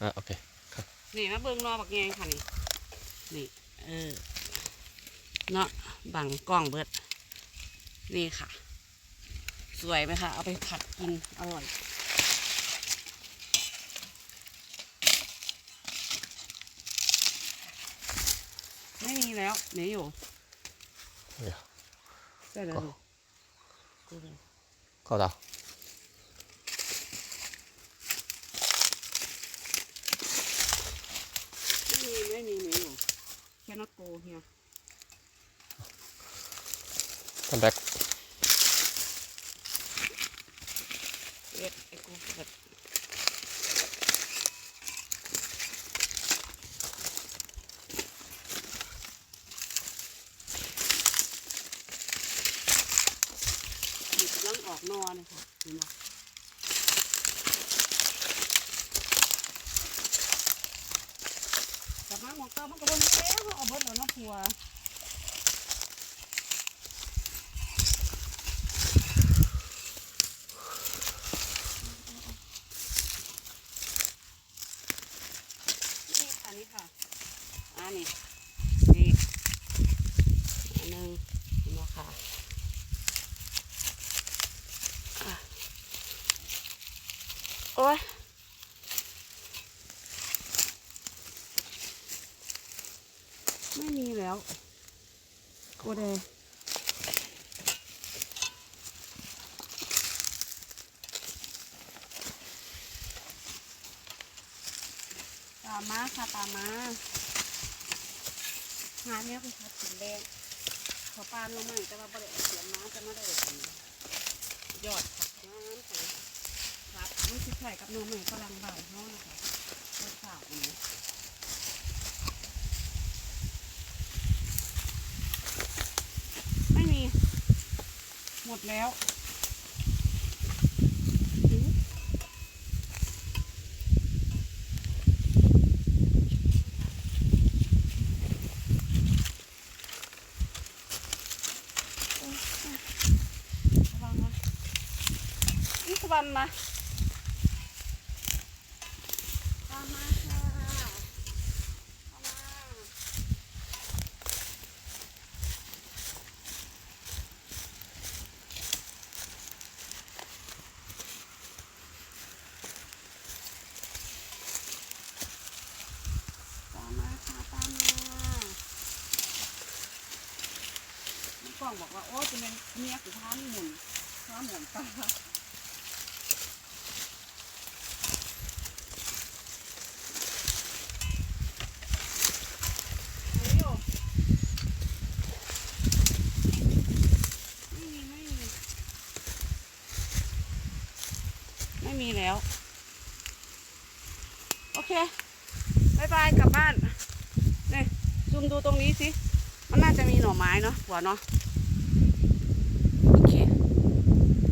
อ่าโอเคครับนี่มาเบิ่งนอบักแงงค่ะนี่นี่เออเนาะบังกล้องเบิดนี่ค่ะ สวยไหมคะเอาไปผัดกินอร่อยไม่มีแล้วเหนียวอยู่เดี๋ยวได้แล้วนี่กูเลยเข้าเตา ไม่มีไม่มีเหนียวอยู่ แค่นักโกเฮียทำแบ็คเอ็ดไอ้กูเปิดนี่กำลังออกนอนเลยค่ะเห็นไหมกลับมาหมองเก้ามันก็บนแล้วเอา เบดแล้วเนาะผัวนี่ค่ะนี่ค่ะอันนี้นี่อันหนึ่งนี่นะคะอะโอ้ยไม่มี แล้วโกเดตามมาค่ะตามมาหาเนี้ยเป็นพัดถึงแดงขอปลาลงมาแต่ว่าบริเสียน้ำจะม่ได้เป็นยอดผักน้ำของครับไม่ใช่ไข่กับนมใหม่กำลังบ่ายห้องนะคะรสชาติอันนี้ไม่มี หมดแล้วอื้อระวังนะนี่สวรรค์มาตามมาค่ะตามมาตามมาค่ะตามมาพี่กล้ องบอกว่าโอ้จะเป็นเมียกูท้านหมุนท้าหมุนตาเดี๋ยวไม่มีไม่มีไม่มีแล้ว โอเคบายบายกลับบ้านเนี่ยซูมดูตรงนี้สิ มันน่าจะมีหน่อไม้เนาะหัวเนาะ